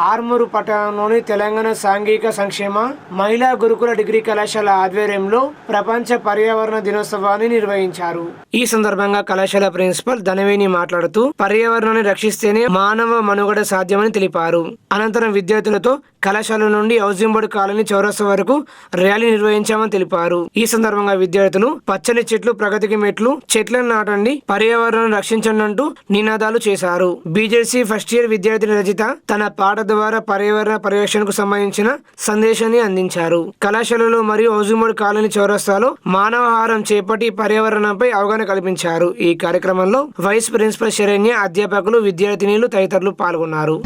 ఆర్మూరు పట్టణంలోని తెలంగాణ సాంఘిక సంక్షేమ మహిళా గురుకుల డిగ్రీ కళాశాల ఆధ్వర్యంలో ప్రపంచ పర్యావరణ దినోత్సవాన్ని నిర్వహించారు. ఈ సందర్భంగా కళాశాల ప్రిన్సిపల్ ధనవేణి మాట్లాడుతూ పర్యావరణాన్ని రక్షిస్తేనే మానవ మనుగడ సాధ్యమని తెలిపారు. అనంతరం విద్యార్థులతో కళాశాల నుండి హౌసింగ్ బోర్డు కాలనీ చౌరస్తా వరకు ర్యాలీ నిర్వహించామని తెలిపారు. ఈ సందర్భంగా విద్యార్థులు పచ్చని చెట్లు ప్రగతికి మెట్లు చెట్లను నాటండి పర్యావరణం రక్షించండి అంటూ నినాదాలు చేశారు. బీజేసీ ఫస్ట్ ఇయర్ విద్యార్థిని రజిత తన పాట ద్వారా పర్యావరణ పరిరక్షణకు సంబంధించిన సందేశాన్ని అందించారు. కళాశాలలో మరియు హౌసింగ్ కాలనీ చౌరస్తాలో మానవహారం చేపట్టి పర్యావరణంపై అవగాహన కల్పించారు. ఈ కార్యక్రమంలో వైస్ ప్రిన్సిపల్ శరణ్య అధ్యాపకులు విద్యార్థినిలు తదితరులు పాల్గొన్నారు.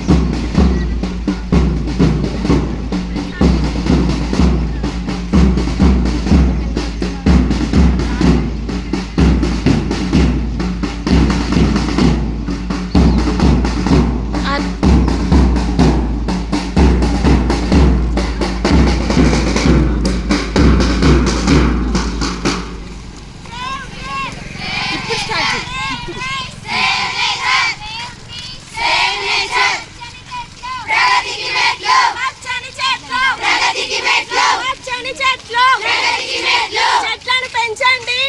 చెట్లను